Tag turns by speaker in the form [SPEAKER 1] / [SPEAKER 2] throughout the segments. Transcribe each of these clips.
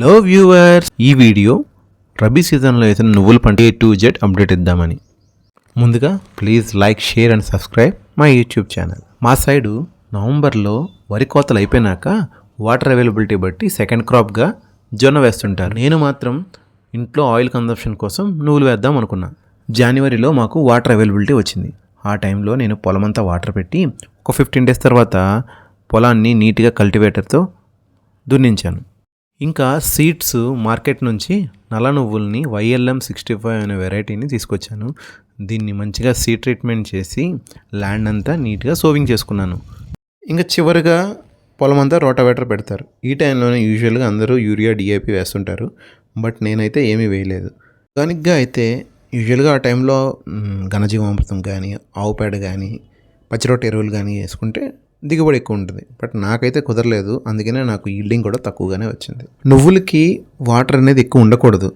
[SPEAKER 1] లో వ్యూవర్స్ ఈ వీడియో రబీ సీజన్లో అయితే నువ్వుల పంట ఏ టు జెడ్ అప్డేట్ ఇద్దామని. ముందుగా please like share and subscribe మా యూట్యూబ్ ఛానల్ మా సైడు నవంబర్లో వరి కోతలు అయిపోయినాక వాటర్ అవైలబిలిటీ బట్టి సెకండ్ క్రాప్గా జొన్న వేస్తుంటారు. నేను మాత్రం ఇంట్లో ఆయిల్ కన్సంప్షన్ కోసం నువ్వులు వేద్దాం అనుకున్నా. జనవరిలో మాకు వాటర్ అవైలబిలిటీ వచ్చింది. ఆ టైంలో నేను పొలమంతా వాటర్ పెట్టి ఒక ఫిఫ్టీన్ డేస్ తర్వాత పొలాన్ని నీట్గా కల్టివేటర్తో దున్నించాను. ఇంకా సీడ్స్ మార్కెట్ నుంచి నల్ల నువ్వుల్ని వైఎల్ఎం సిక్స్టీ ఫైవ్ అనే వెరైటీని తీసుకొచ్చాను. దీన్ని మంచిగా సీడ్ ట్రీట్మెంట్ చేసి ల్యాండ్ అంతా నీట్గా సోవింగ్ చేసుకున్నాను. ఇంకా చివరిగా పొలం అంతా రోటావేటర్ పెడతారు. ఈ టైంలోనే యూజువల్గా అందరూ యూరియా డిఏపి వేస్తుంటారు. బట్ నేనైతే ఏమీ వేయలేదు. దానికిగా అయితే యూజువల్గా ఆ టైంలో ఘనజీవామృతం కానీ ఆవు పేడ కానీ పచ్చిరొట్టె ఎరువులు కానీ వేసుకుంటే దిగుబడి ఎక్కువ ఉంటుంది. బట్ నాకైతే కుదరలేదు. అందుకనే నాకు ఈల్డింగ్ కూడా తక్కువగానే వచ్చింది. నువ్వులకి వాటర్ అనేది ఎక్కువ ఉండకూడదు.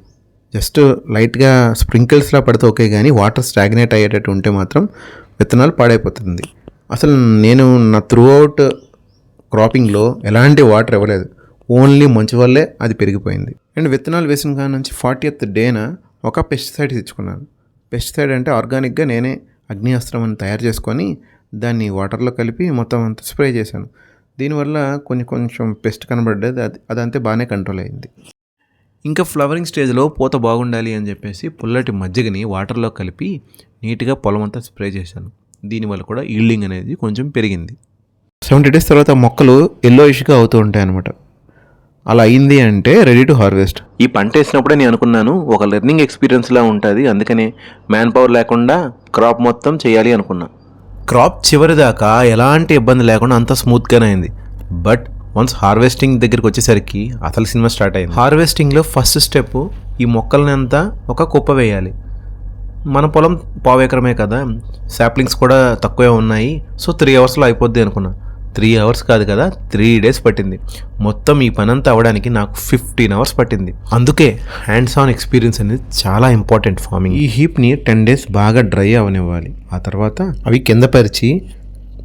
[SPEAKER 1] జస్ట్ లైట్గా స్ప్రింకిల్స్లా పడితే ఓకే కానీ వాటర్ స్టాగ్నేట్ అయ్యేటట్టు ఉంటే మాత్రం విత్తనాలు పాడైపోతుంది. అసలు నేను నా త్రూ అవుట్ క్రాపింగ్లో ఎలాంటి వాటర్ ఇవ్వలేదు. ఓన్లీ మంచి వల్లే అది పెరిగిపోయింది. అండ్ విత్తనాలు వేసిన కాడ నుంచి ఫార్టీయత్ డేన ఒక పెస్టిసైడ్ తెచ్చుకున్నాను. పెస్టిసైడ్ అంటే ఆర్గానిక్గా నేనే అగ్నియాస్త్రం అని తయారు చేసుకొని దాన్ని వాటర్లో కలిపి మొత్తం అంతా స్ప్రే చేశాను. దీనివల్ల కొంచెం కొంచెం పెస్ట్ కనబడ్డది అది అదంతే బాగానే కంట్రోల్ అయింది. ఇంకా ఫ్లవరింగ్ స్టేజ్లో పూత బాగుండాలి అని చెప్పేసి పుల్లటి మజ్జిగని వాటర్లో కలిపి నీట్గా పొలం అంతా స్ప్రే చేశాను. దీనివల్ల కూడా ఈల్డింగ్ అనేది కొంచెం పెరిగింది. సెవెంటీ డేస్ తర్వాత మొక్కలు ఎల్లో ఇష్గా అవుతూ ఉంటాయి అనమాట అలా అయింది అంటే రెడీ టు హార్వెస్ట్ ఈ పంట వేసినప్పుడే నేను అనుకున్నాను ఒక లెర్నింగ్ ఎక్స్పీరియన్స్లా ఉంటుంది. అందుకనే మ్యాన్ పవర్ లేకుండా క్రాప్ మొత్తం చేయాలి అనుకున్నా. క్రాప్ చివరి దాకా ఎలాంటి ఇబ్బంది లేకుండా అంత స్మూత్గానే అయింది. బట్ వన్స్ హార్వెస్టింగ్ దగ్గరికి వచ్చేసరికి అసలు సినిమా స్టార్ట్ అయింది. హార్వెస్టింగ్లో ఫస్ట్ స్టెప్ ఈ మొక్కల్ని అంతా ఒక కుప్ప వేయాలి. మన పొలం పావు ఎకరమే కదా సాప్లింగ్స్ కూడా తక్కువే ఉన్నాయి. సో త్రీ అవర్స్లో అయిపోద్ది అనుకున్నా. త్రీ అవర్స్ కాదు కదా త్రీ డేస్ పట్టింది. మొత్తం ఈ పని అంతా అవ్వడానికి నాకు ఫిఫ్టీన్ అవర్స్ పట్టింది. అందుకే హ్యాండ్స్ ఆన్ ఎక్స్పీరియన్స్ అనేది చాలా ఇంపార్టెంట్ ఫార్మింగ్ ఈ హీప్ని టెన్ డేస్ బాగా డ్రై అవనివ్వాలి. ఆ తర్వాత అవి కింద పరిచి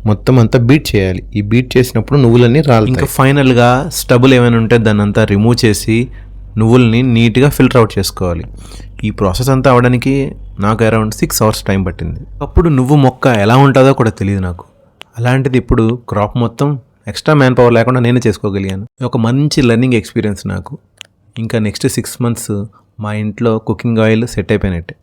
[SPEAKER 1] మొత్తం అంతా బీట్ చేయాలి. ఈ బీట్ చేసినప్పుడు నువ్వులన్నీ రాలి ఇంకా ఫైనల్గా స్టబుల్ ఏమైనా ఉంటే దాన్ని అంతా రిమూవ్ చేసి నువ్వుల్ని నీట్గా ఫిల్టర్ అవుట్ చేసుకోవాలి. ఈ ప్రాసెస్ అంతా అవడానికి నాకు అరౌండ్ సిక్స్ అవర్స్ టైం పట్టింది. అప్పుడు నువ్వు మొక్క ఎలా ఉంటుందో కూడా తెలియదు నాకు. అలాంటిది ఇప్పుడు క్రాప్ మొత్తం ఎక్స్ట్రా మ్యాన్ పవర్ లేకుండా నేనే చేసుకోగలిగాను. ఒక మంచి లెర్నింగ్ ఎక్స్పీరియన్స్ నాకు. ఇంకా నెక్స్ట్ సిక్స్ మంత్స్ మా ఇంట్లో కుకింగ్ ఆయిల్ సెట్ అయిపోయినట్టే.